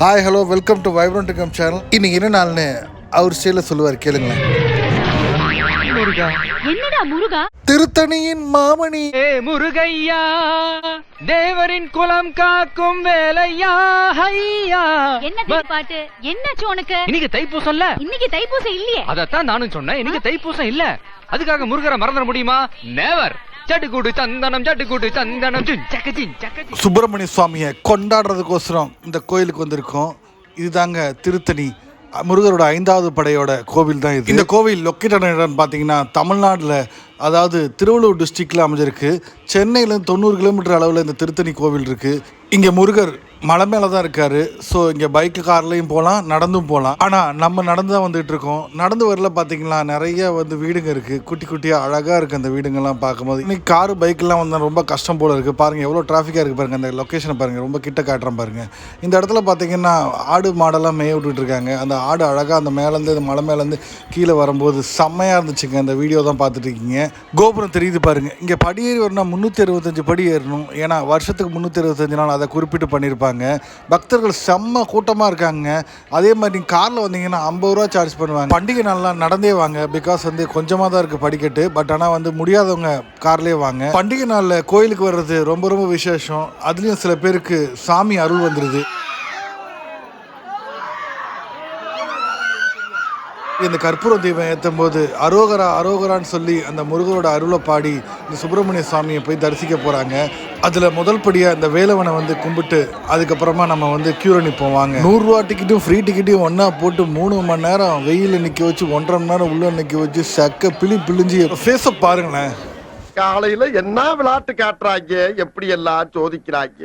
Hi hello welcome to vibrant come channel இன்னைக்கு என்ன நாள்னு அவர் ஸ்டைல சொல்லுவார் கேளுங்களேன். என்னடா முருகா? திருத்தணியின் மாமணி. ஏ முருகையா தேவரின் குலம் காக்கும் வேலையா ஹையா. என்ன பாட்டு? என்னாச்சு உனக்கு? இன்னைக்கு தைப்பூசம்ல? இன்னைக்கு தைப்பூசம் இல்லையே. அதத்தான் நானும் சொன்னேன். இன்னைக்கு தைப்பூசம் இல்ல. அதுக்காக முருகரை மறந்துட முடியுமா? நேவர் சட்டுக்கூடு சந்தனம் சட்டுக்கூடு சந்தனம். சுப்பிரமணிய சுவாமியை கொண்டாடுறதுக்கோசரம் இந்த கோயிலுக்கு வந்திருக்கோம். இதுதாங்க திருத்தணி முருகரோட ஐந்தாவது படையோட கோவில் தான் இது. இந்த கோவில் லொக்கேட்டட் இடம்னு பார்த்தீங்கன்னா தமிழ்நாட்டில் அதாவது திருவள்ளூர் டிஸ்ட்ரிக்டில் அமைஞ்சிருக்கு. சென்னையிலேருந்து தொண்ணூறு கிலோமீட்டர் அளவில் இந்த திருத்தணி கோவில் இருக்குது இங்கே முருகர் மலை மேலே தான் இருக்கார். ஸோ இங்கே பைக்கு கார்லேயும் போகலாம் நடந்தும் போகலாம் ஆனால் நம்ம நடந்து தான் வந்துட்டு இருக்கோம் நடந்து வரல பார்த்தீங்களா நிறைய வந்து வீடுங்க இருக்குது குட்டி குட்டியாக அழகாக இருக்குது அந்த வீடுங்கள்லாம் பார்க்கும்போது. இன்னைக்கு காரு பைக்கெல்லாம் வந்தால் ரொம்ப கஷ்டம் போல் இருக்குது பாருங்கள் எவ்வளோ டிராஃபிக்காக இருக்குது பாருங்கள் அந்த லொக்கேஷனை பாருங்கள் ரொம்ப கிட்ட காட்டுறேன் பாருங்கள் இந்த இடத்துல பார்த்தீங்கன்னா ஆடு மாடெல்லாம் மேய விட்டுட்டு இருக்காங்க அந்த ஆடு அழகாக அந்த மேலேருந்து அந்த மலை மேலேருந்து கீழே வரும்போது செம்மையாக இருந்துச்சுங்க. அந்த வீடியோ தான் பார்த்துட்டு இருக்கீங்க கோபுரம் தெரியுது பாருங்கள் இங்கே படியேறி வரணும்னா முந்நூற்றி அறுபத்தஞ்சு படி ஏறணும். ஏன்னா வருஷத்துக்கு முந்நூற்றி அறுபத்தஞ்சு நாள் அதை குறிப்பிட்டு பண்ணியிருப்பாங்க. பக்தர்கள் செம்ம கூட்டமாக இருக்காங்க. அதே மாதிரி நீங்கள் காரில் வந்தீங்கன்னா ஐம்பது ரூபா சார்ஜ் பண்ணுவாங்க. பண்டிகை நாள்லாம் நடந்தே வாங்க. பிகாஸ் வந்து கொஞ்சமாக தான் இருக்குது படிக்கட்டு. பட் ஆனால் வந்து முடியாதவங்க கார்லேயே வாங்க. பண்டிகை நாளில் கோயிலுக்கு வர்றது ரொம்ப ரொம்ப விசேஷம். அதுலேயும் சில பேருக்கு சாமி அருள் வந்துடுது இந்த கற்பூர தீபம் ஏற்றும் போது அரோகரா அரோகரான்னு சொல்லி அந்த முருகரோட அருளை பாடி இந்த சுப்பிரமணிய சுவாமியை போய் தரிசிக்க போகிறாங்க அதில் முதல் படியாக இந்த வேலவனை வந்து கும்பிட்டு அதுக்கப்புறமா நம்ம வந்து க்யூரை நிற்போம் வாங்க. நூறுரூவா டிக்கெட்டும் ஃப்ரீ டிக்கெட்டையும் ஒன்றா போட்டு மூணு மணி நேரம் வெயிலில் நிற்க வச்சு ஒன்றரை மணி நேரம் உள்ளே நிற்க வச்சு சக்க பிளி பிழிஞ்சு ஃபேஸை பாருங்களேன். காலையில் என்ன விளையாட்டு காட்டுறாங்க? எப்படி எல்லாம் சோதிக்கிறாங்க?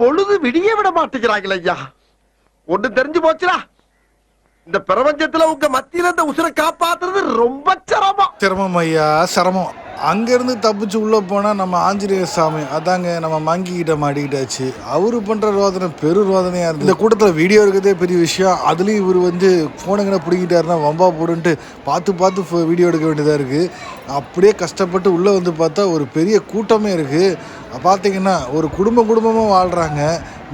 பொழுது விடிய விட மாட்டேங்கிறாங்களே ஐயா. ஒன்று தெரிஞ்சு போச்சுடா. இந்த பிரபஞ்சத்துல உங்க மத்தியில இந்த உசுரை காப்பாத்துறது ரொம்ப சிரமம். சிரமம் ஐயா சிரமம். அங்கேருந்து தப்பிச்சு உள்ளே போனால் நம்ம ஆஞ்சநேய சாமி அதாங்க நம்ம மங்கிக்கிட்ட மாட்டிக்கிட்டாச்சு. அவரு பண்ணுற ரோதனை பெரு ரோதனையாக இருந்து இந்த கூட்டத்தில் வீடியோ இருக்கிறதே பெரிய விஷயம். அதுலேயும் இவர் வந்து ஃபோனுங்களை பிடிக்கிட்டாருன்னா வம்பா போடுன்ட்டு பார்த்து பார்த்து வீடியோ எடுக்க வேண்டியதாக இருக்குது அப்படியே கஷ்டப்பட்டு உள்ளே வந்து பார்த்தா ஒரு பெரிய கூட்டமே இருக்குது பார்த்தீங்கன்னா ஒரு குடும்ப குடும்பமாக வாழ்கிறாங்க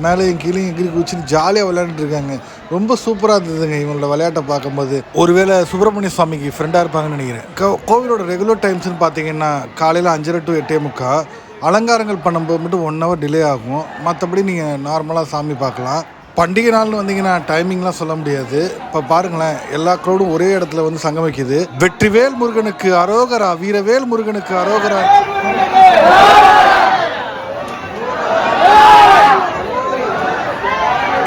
மேலேயும் கீழேயும் கீழே குச்சின்னு ஜாலியாக விளையாண்டுருக்காங்க ரொம்ப சூப்பராக இருந்ததுங்க இவங்களோட விளையாட்டை பார்க்கும்போது. ஒருவேளை சுப்பிரமணிய சுவாமிக்கு ஃப்ரெண்டாக இருப்பாங்கன்னு நினைக்கிறேன். கோ- கோவிலோட ரெகுலர் டைம்ஸ்னு பார்த்தீங்கன்னா காலையில் அஞ்சரை டு எட்டே முக்கா அலங்காரங்கள் பண்ணும்போது மட்டும் ஒன் ஹவர் டிலே ஆகும். மற்றபடி நீங்கள் நார்மலாக சாமி பார்க்கலாம். பண்டிகை நாள்னு வந்தீங்கன்னா டைமிங்லாம் சொல்ல முடியாது. இப்போ பாருங்களேன் எல்லா க்ரௌடும் ஒரே இடத்துல வந்து சங்கமிக்குது வெற்றிவேல் முருகனுக்கு அரோகரா வீரவேல் முருகனுக்கு அரோகரா.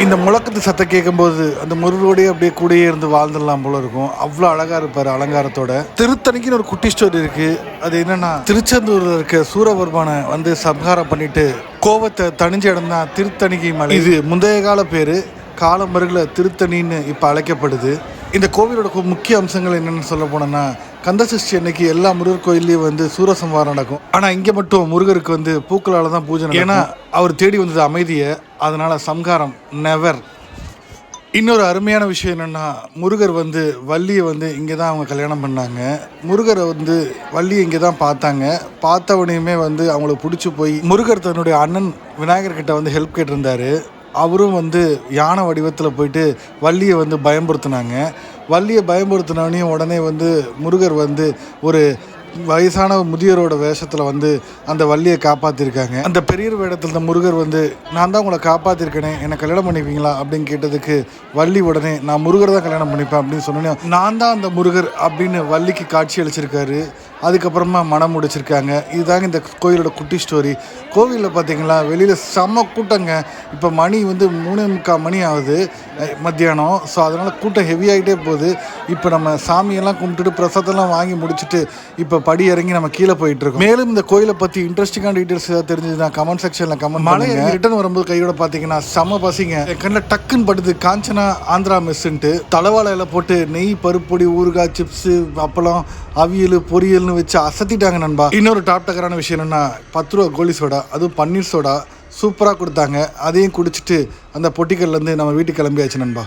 இந்த முழக்கத்து சத்தம் கேட்கும்போது அந்த முருகோடையே அப்படியே கூடயே இருந்து வாழ்ந்துடலாம் போல இருக்கும். அவ்வளோ அழகாக இருப்பார் அலங்காரத்தோட. திருத்தணிக்குன்னு ஒரு குட்டி ஸ்டோரி இருக்கு. அது என்னன்னா திருச்செந்தூரில் இருக்க சூரபெருமானை வந்து சம்ஹாரம் பண்ணிட்டு கோவத்தை தணிஞ்ச இடம் தான் திருத்தணிக்கு மலை. இது முந்தைய கால பேர். காலமருகில் திருத்தணின்னு இப்போ அழைக்கப்படுது. இந்த கோவிலோட முக்கிய அம்சங்கள் என்னென்னு சொல்ல போனோம்னா கந்தசஷ்டி அன்னைக்கு எல்லா முருகர் கோயில்லையும் வந்து சூரசம்ஹாரம் நடக்கும். ஆனால் இங்கே மட்டும் முருகருக்கு வந்து பூக்களால் தான் பூஜை நடக்கும். ஏன்னா அவர் தேடி வந்தது அமைதியை அதனால சம்ஹாரம் நெவர் இன்னொரு அருமையான விஷயம் என்னென்னா முருகர் வந்து வள்ளியை வந்து இங்கே தான் அவங்க கல்யாணம் பண்ணாங்க. முருகரை வந்து வள்ளியை இங்கே தான் பார்த்தாங்க. பார்த்தவனையுமே வந்து அவங்களுக்கு பிடிச்சி போய் முருகர் தன்னுடைய அண்ணன் விநாயகர் கிட்ட வந்து ஹெல்ப் கேட்டிருந்தாரு. அவரும் வந்து யானை வடிவத்தில் போயிட்டு வள்ளியை வந்து பயம்படுத்தினாங்க வள்ளியை பயம்படுத்தினவனையும் உடனே வந்து முருகர் வந்து ஒரு வயசான முதியோரோட வேஷத்தில் வந்து அந்த வள்ளியை காப்பாற்றிருக்காங்க அந்த பெரியர் வேடத்தில் இந்த முருகர் வந்து நான் தான் உங்களை காப்பாற்றிருக்கேனே என்னை கல்யாணம் பண்ணிப்பீங்களா? அப்படின்னு கேட்டதுக்கு வள்ளி உடனே நான் முருகர் தான் கல்யாணம் பண்ணிப்பேன் அப்படின்னு சொன்னோன்னே நான் தான் அந்த முருகர் அப்படின்னு வள்ளிக்கு காட்சி அளிச்சிருக்காரு. அதுக்கப்புறமா மனம் முடிச்சிருக்காங்க. இதுதாங்க இந்த கோயிலோட குட்டி ஸ்டோரி கோவிலில் பார்த்தீங்களா வெளியில் செம்ம கூட்டங்க. இப்போ மணி வந்து மூணு முக்கால் மணி ஆகுது மத்தியானம். ஸோ அதனால் கூட்டம் ஹெவி ஆகிட்டே போகுது. இப்போ நம்ம சாமியெல்லாம் கும்பிட்டுட்டு பிரசாதம்லாம் வாங்கி முடிச்சுட்டு இப்போ படி இறங்கி நம்ம கீழே போயிட்டு இருக்கோம் மேலும் இந்த கோயிலை பற்றி இன்ட்ரெஸ்டிங்கான டீட்டெயில்ஸ் ஏதாவது தெரிஞ்சதுன்னா கமெண்ட் செக்ஷனில் கமெண்ட் மலை ரிட்டர்ன் வரும்போது கையோட பார்த்தீங்கன்னா செம்ம பசிங்க. கண்ணில் டக்குன்னு படுது. காஞ்சனா ஆந்திரா மெஸ்ஸுன்ட்டு தலைவாழையில போட்டு நெய் பருப்பொடி ஊறுகாய் சிப்ஸு அப்பளம் அவியல் பொரியல்னு வச்சு அசத்திட்டாங்க நண்பா. இன்னொரு டாப் டக்கரான விஷயம் என்னன்னா பத்து ரூபா கோலி சோடா அதுவும் பன்னீர் சோடா சூப்பராக கொடுத்தாங்க. அதையும் குடிச்சிட்டு அந்த பொட்டிக்கல்லேருந்து நம்ம வீட்டுக்கு கிளம்பியாச்சு நண்பா.